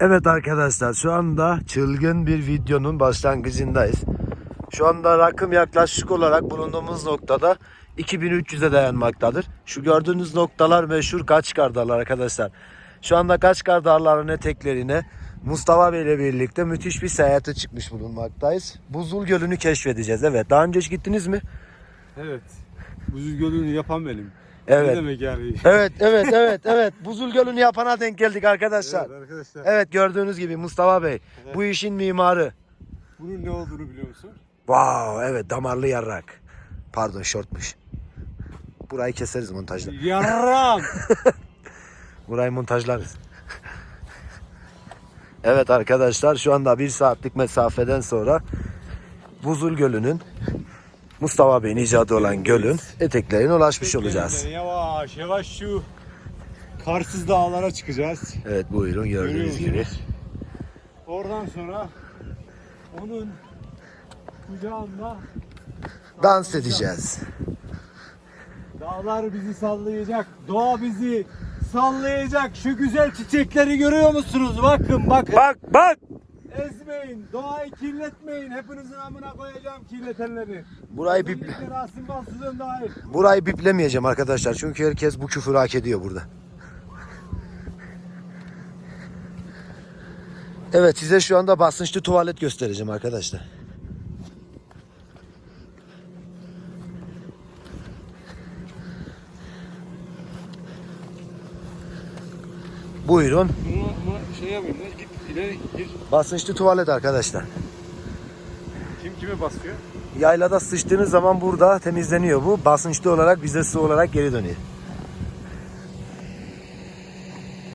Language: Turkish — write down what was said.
Evet arkadaşlar şu anda çılgın bir videonun başlangıcındayız. Şu anda rakım yaklaşık olarak bulunduğumuz noktada 2300'e dayanmaktadır. Şu gördüğünüz noktalar meşhur Kaçkar Dağları arkadaşlar. Şu anda Kaçkar Dağları'nın eteklerine Mustafa Bey ile birlikte müthiş bir seyahate çıkmış bulunmaktayız. Buzul Gölü'nü keşfedeceğiz. Evet daha önce hiç gittiniz mi? Evet. Buzul Gölü'nü yapan benim. Evet. Ne demek yani? Evet, evet, evet, evet. Buzul Gölü'nü yapana denk geldik arkadaşlar. Evet arkadaşlar. Evet gördüğünüz gibi Mustafa Bey Evet. bu işin mimarı. Bunun ne olduğunu biliyor musun? Wow evet damarlı yarrak. Pardon şortmuş. Burayı keseriz montajda. Yaram. Burayı montajlarız. evet arkadaşlar şu anda bir saatlik mesafeden sonra Buzul Gölü'nün Mustafa Bey'in icadı olan gölün eteklerine ulaşmış olacağız. Yavaş yavaş şu karsız dağlara çıkacağız. Evet buyurun gördüğünüz gibi. Oradan sonra onun kucağında Dans edeceğiz. Dağlar bizi sallayacak. Doğa bizi sallayacak. Şu güzel çiçekleri görüyor musunuz? Bakın bakın. Bak bak. Ezmeyin. Doğayı kirletmeyin. Hepinizin amına koyacağım kirletenleri. Burayı bip Rasim Balsız'ın dahil. burayı biplemeyeceğim arkadaşlar. Çünkü herkes bu küfürü hak ediyor burada. Evet size şu anda basınçlı tuvalet göstereceğim arkadaşlar. Buyurun. Bunu ama şey yapayım git Basınçlı tuvalet arkadaşlar. Kim kime basıyor? Yaylada sıçtığınız zaman burada temizleniyor bu. Basınçlı olarak bize su olarak geri dönüyor.